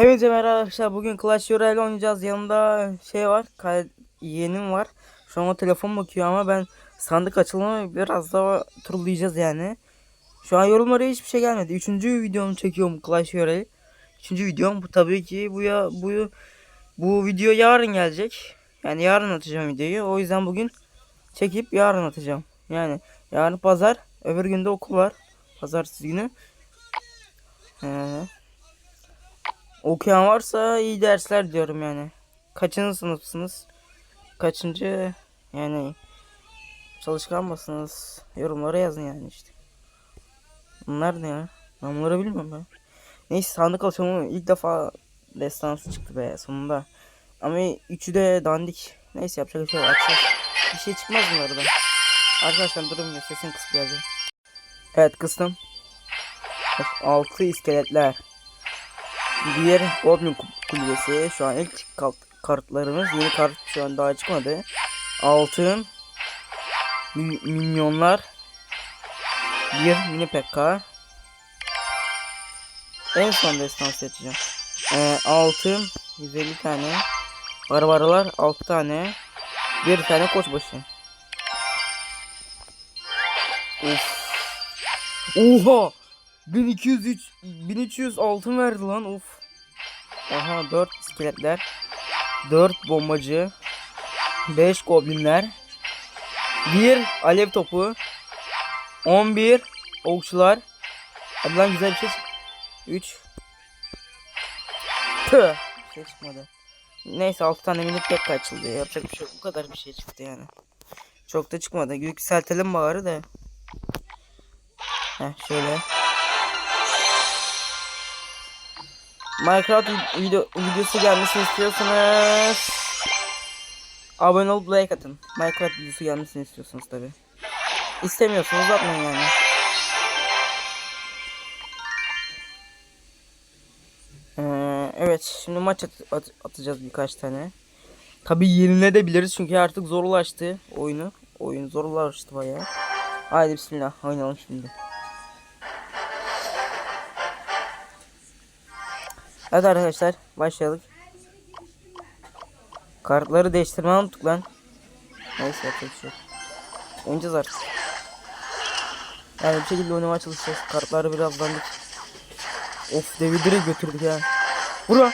Hepinize merhaba arkadaşlar. Bugün Clash Royale oynayacağız. Yanımda şey var. Yeğenim var. Şu an o telefon bakıyor ama ben sandık açılımı biraz daha turlayacağız yani. Şu an yorumlara hiçbir şey gelmedi. Üçüncü videomu çekiyorum Clash Royale. Üçüncü videom. Bu tabii ki bu ya bu bu video yarın gelecek. Yani yarın atacağım videoyu. O yüzden bugün çekip yarın atacağım. Yani yarın pazar, öbür günde okul var. Pazartesi günü. Ee, Okuyan varsa iyi dersler diyorum yani. Kaçıncı sınıfsınız? Kaçıncı yani çalışkan mısınız? Yorumlara yazın yani işte. Bunlar ne ya? Ben bunları bilmiyorum ben. Neyse sandık açılımı ilk defa destansı çıktı be sonunda. Ama üçü de dandik. Neyse yapacak bir şey. Açacağız. Bir şey çıkmaz bunlardan. Arkadaşlar durun ya sesin kısık geldi. Evet kıstım. Altı iskeletler. Diğer Goblin kul- kulübesi şu an ilk kart- kartlarımız yeni kart şu an daha çıkmadı. Altın mi- minyonlar bir mini pekka en son destan seçeceğim. Ee, altın 150 tane barbarlar 6 tane bir tane koçbaşı. Of. Oha! 1203 1300 altın verdi lan of. Aha 4 iskeletler. 4 bombacı. 5 goblinler. 1 alev topu. 11 okçular. Hadi lan güzel bir şey. 3 Tüh. Bir şey çıkmadı. Neyse 6 tane minik pek açıldı. ya. Yapacak bir şey yok. Bu kadar bir şey çıktı yani. Çok da çıkmadı. Yükseltelim bari de. Heh şöyle. Minecraft vid- video, videosu gelmesini istiyorsanız abone olup like atın. Minecraft videosu gelmesini istiyorsanız tabi. İstemiyorsanız atmayın yani. Ee, evet şimdi maç at- at- atacağız birkaç tane. Tabi yenilebiliriz çünkü artık zorlaştı oyunu. Oyun zorlaştı bayağı. Haydi bismillah oynayalım şimdi. Hadi arkadaşlar başlayalım. Kartları değiştirmeyi unuttuk lan. Neyse yapacak bir şey. Oynayacağız artık. Yani bir şekilde oynamaya çalışacağız. Kartları biraz dandik. Of devi götürdük ya. Bura.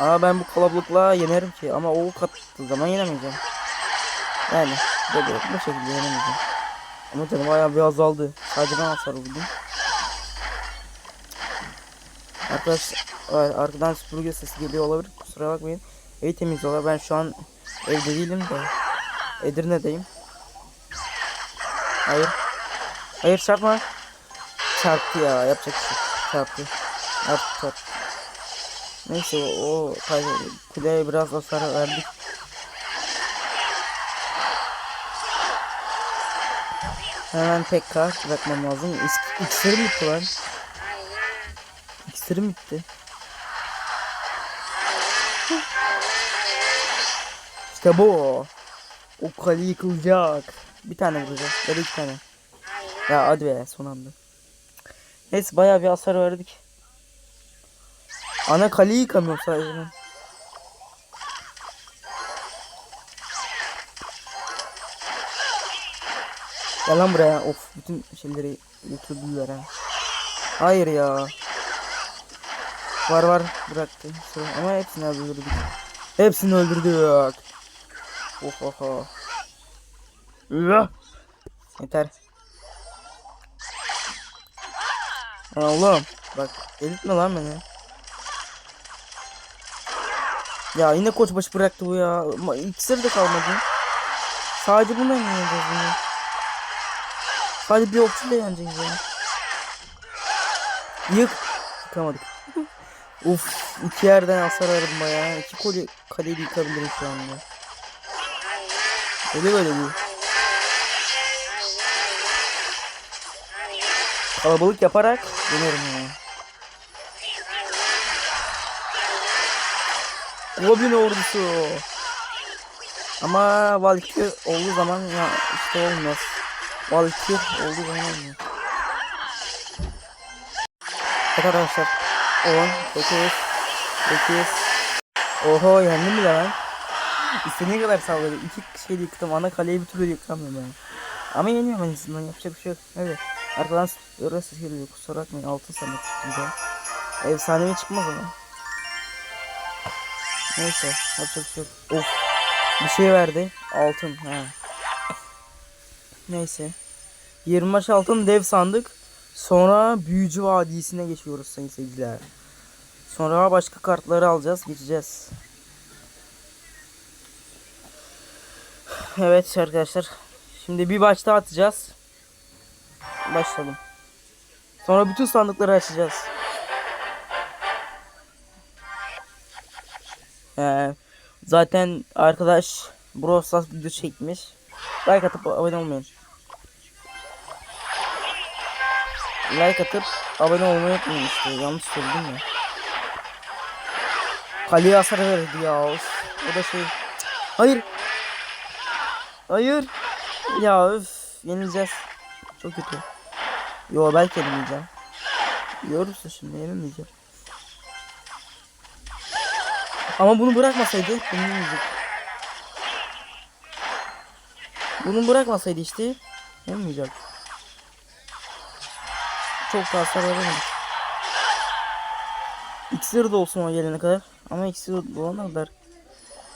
Aa ben bu kalabalıkla yenerim ki ama o kattığı zaman yenemeyeceğim. Yani böyle bu şekilde yenemeyeceğim. Ama canım bayağı bir azaldı. Sadece ben hasar vurdum. Arkadaşlar arkadan süpürge sesi geliyor olabilir. Kusura bakmayın. Evi temizliyorlar. Ben şu an evde değilim de. Edirne'deyim. Hayır. Hayır çarpma. Çarptı ya. Yapacak bir şey. Çarptı. Artık çarptı. Neyse o, kuleye biraz hasar verdik. Hemen tek kart bırakmam lazım. İks- İksirim bitti lan. İksirim bitti. İşte bu. O kale yıkılacak. Bir tane vuracak. Ya da iki tane. Ya hadi be son anda. Neyse bayağı bir hasar verdik. Ana kaleyi yıkamıyor sadece. ben. Gel lan buraya. Of bütün şeyleri götürdüler ha. Hayır ya. Var var bıraktı. Sıra- Ama hepsini öldürdük. Hepsini öldürdük. Of of of. Üah! Yeter. Oğlum bak delirtme lan beni. Ya yine koçbaşı bıraktı bu ya. İksir de kalmadı. Sadece bundan mı yeneceğiz bunu? Sadece bir okçuyla yeneceğiz ya. Yık. Yıkamadık. Uf iki yerden hasar aradım bayağı. İki kole kaleyi yıkabilirim şu anda. Öyle böyle değil. Kalabalık yaparak dönerim ya. Goblin ordusu. Ama Valkyr olduğu zaman ya işte olmaz. Valkyr olduğu zaman olmuyor. Arkadaşlar. 10, 9, 8. Oho yendim bile lan. İstediğin kadar salladı. İki şey yıktım. Ana kaleyi bir türlü yıkamıyorum yani. Ama yeniyorum en azından. Yapacak bir şey yok. Evet. Arkadan orası geliyor. Kusura bakmayın. Altın sandık güzel. Efsanevi çıkmaz ama. Neyse. Yapacak bir şey yok. Of. Bir şey verdi. Altın. Ha. Neyse. 20 maç altın dev sandık. Sonra büyücü vadisine geçiyoruz sayın seyirciler. Sonra başka kartları alacağız, geçeceğiz. Evet arkadaşlar. Şimdi bir daha atacağız. Başlayalım. Sonra bütün sandıkları açacağız. Ee, zaten arkadaş Brawl Stars video çekmiş. Like atıp abone olmayın. Like atıp abone olmayı unutmayın işte. Yanlış söyledim ya. Kaleye hasar verdi ya. Of. O da şey. Hayır. Hayır. Ya öf. Yenileceğiz. Çok kötü. Yo belki yenileceğim. Görürsün şimdi yenilmeyeceğim. Ama bunu bırakmasaydı yenilmeyecek. Bunu bırakmasaydı işte yenilmeyecek. Çok da hasar. İksir de olsun o gelene kadar. Ama iksir olana kadar.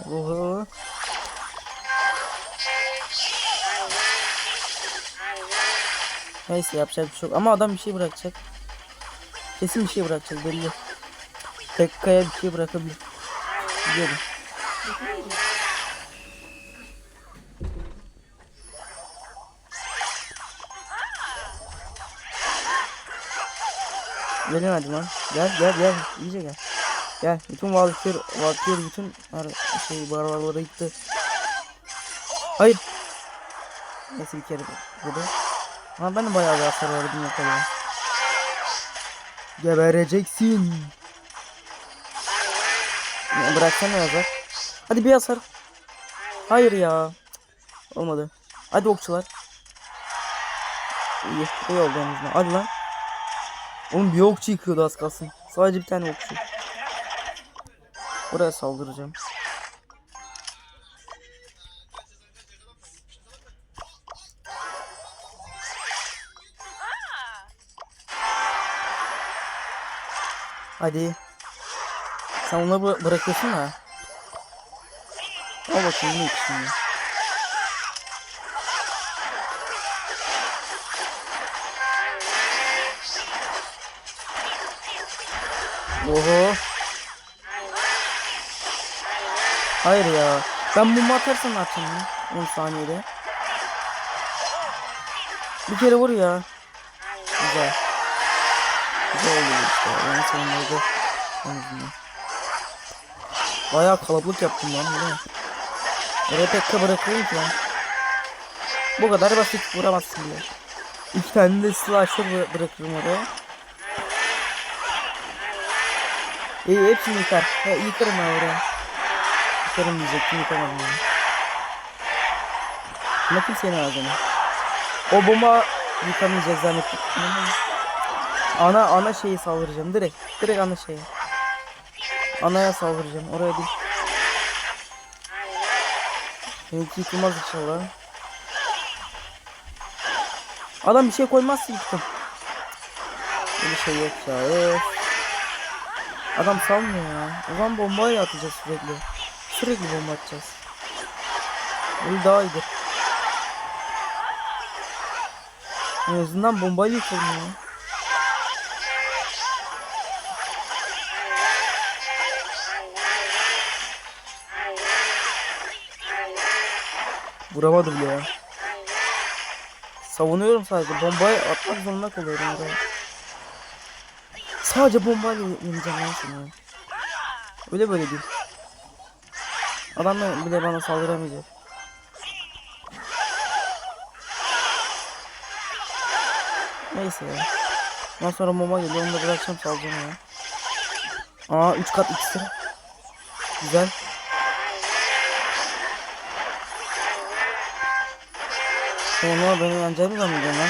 Oho. Neyse yapacak bir şey yok. Ama adam bir şey bırakacak. Kesin bir şey bırakacak belli. Tekka'ya bir şey bırakabilir. Biliyorum. Gelemedim lan. Gel gel gel. İyice gel. Gel. Bütün valkür, valkür bütün şey barbarlara gitti. Hayır. Neyse bir kere burada. Ama ben de bayağı bir hasar verdim yakalaya. Gebereceksin. Ya bıraksana yazar. Hadi bir hasar. Hayır ya. Olmadı. Hadi okçular. İyi. İyi oldu en azından. Hadi lan. Oğlum bir okçu yıkıyordu az kalsın. Sadece bir tane okçu. Buraya saldıracağım. Hadi. Sen onları bıra- bırakıyorsun da. Al bakayım ne ikisini. Oho. Hayır ya. Ben bomba atarsam yapacağım ya? 10 saniyede. Bir kere vur ya. Güzel. Güzel oldu işte. Ben en azından. Bayağı kalabalık yaptım lan? Oraya pek bırakıyorum ki lan. Bu kadar basit vuramazsın diye. İki tane de slasher bı- bırakırım oraya. İyi hepsini yıkar. He, yıkarım ben oraya. Yıkarım diyecektim yıkamadım yani. Ama kimsenin ağzını. O bomba yıkamayacağız zannettim. Ana ana şeyi saldıracağım direkt. Direkt ana şeye. Anaya saldıracağım oraya değil. Benimki yıkılmaz inşallah. Adam bir şey koymazsa yıktım. Böyle şey yok ya. Öf. Adam salmıyor ya. O zaman bombayla atacağız sürekli. Sürekli bomba atacağız. Böyle daha iyidir. En azından bombayla yıkalım ya. Vuramadı bile ya. Savunuyorum sadece. Bombayı atmak zorunda kalıyorum oraya. Sadece bombayla yeneceğim lan ya. Öyle böyle değil. Adam da bile bana saldıramayacak. Neyse ya. Ondan sonra bomba geliyor. Onu da bırakacağım salacağım ya. Aa 3 kat iksir. Güzel. Sonra beni yeneceğimi zannediyorum lan.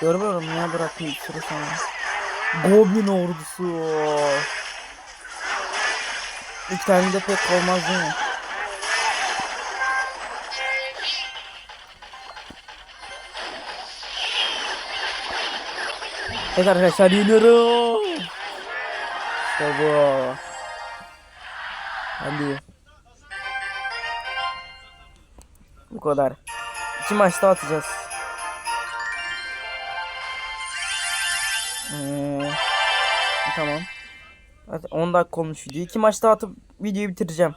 Görmüyorum ya bıraktım bir süre sonra. Goblin ordusu. İki tane de pek olmaz değil mi? Evet arkadaşlar yeniyorum. İşte bu. Hadi. Bu kadar. İki maçta atacağız. Hadi 10 dakika olmuş video. İki maçta atıp videoyu bitireceğim.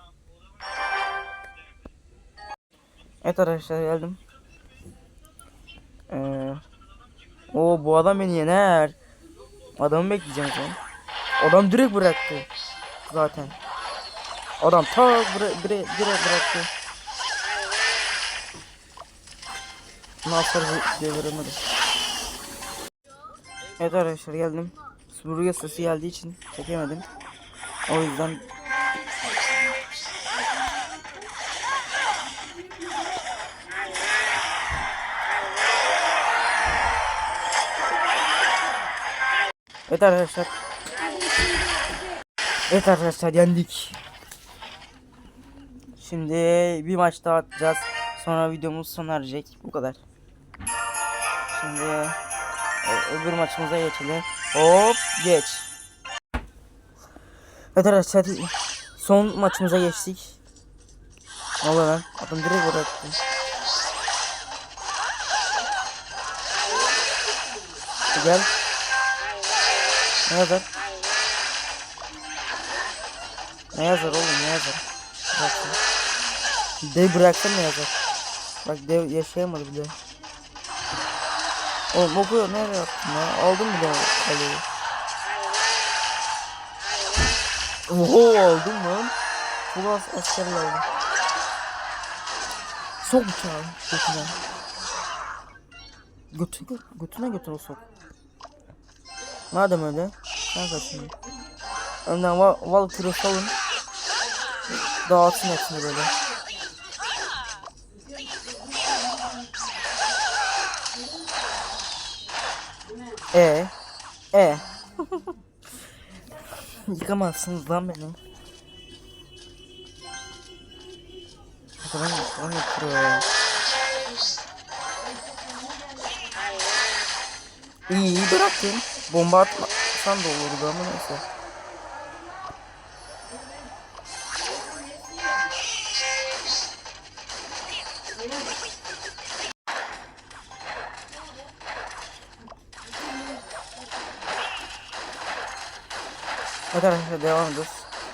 Evet arkadaşlar geldim. Ee, o bu adam beni yener. Adamı bekleyeceğim sen. Adam direkt bıraktı. Zaten. Adam ta bıra dire direkt bıraktı. Nasıl deviremedim. Evet arkadaşlar geldim. Süpürge sesi geldiği için çekemedim. O yüzden Evet arkadaşlar. Evet arkadaşlar yendik. Şimdi bir maç daha atacağız. Sonra videomuz sona erecek. Bu kadar. Şimdi öbür maçımıza geçelim. Hop geç. Evet arkadaşlar son maçımıza geçtik. Ne oluyor lan? Adam direkt bıraktı. Gel. Ne yazar? Ne yazar oğlum ne yazar? Bıraksın. Dev bıraksın ne yazar? Bak dev yaşayamadı bile. Oğlum okuyor nereye yaptın ya? Aldım bile kaleyi. Oho aldım lan. Full as askerler aldım. Sok bıçağı götüne. Götü, götüne götür o sok. Madem öyle. Ben kaçayım. Önden val, val kürü salın. Dağıtsın hepsini böyle. E e Yıkamazsınız lan beni. Falan falan yapıyor ya. Bıraktın. Bomba atmasan da olurdu ama neyse. Hadi arkadaşlar devam ediyoruz.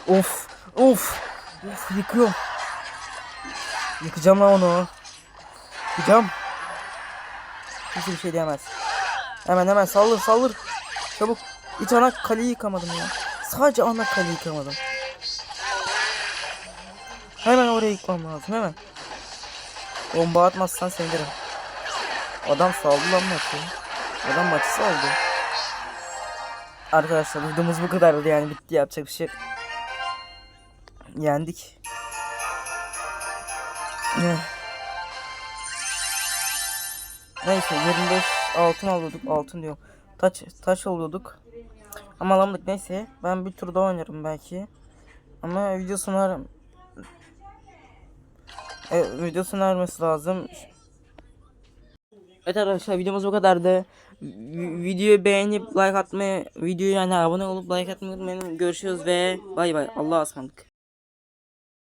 Of of of yıkıyorum. Yıkacağım lan onu. Yıkacağım. Kimse bir şey diyemez. Hemen hemen saldır saldır. Çabuk. Hiç ana kaleyi yıkamadım ya. Sadece ana kaleyi yıkamadım. Hemen oraya yıkmam lazım hemen. Bomba atmazsan sevinirim. Adam saldı lan maçı. Adam maçı saldı. Arkadaşlar videomuz bu kadardı yani bitti yapacak bir şey. Yendik. Neyse 25 altın alıyorduk altın diyorum. Taş taş alıyorduk. Ama alamadık neyse. Ben bir tur daha oynarım belki. Ama video sona e, video sona ermesi lazım. Evet arkadaşlar videomuz bu kadardı. Vi- Videoyu beğenip like atmayı, videoyu yani abone olup like atmayı unutmayın. Görüşürüz ve bay bay. Allah'a ısmarladık.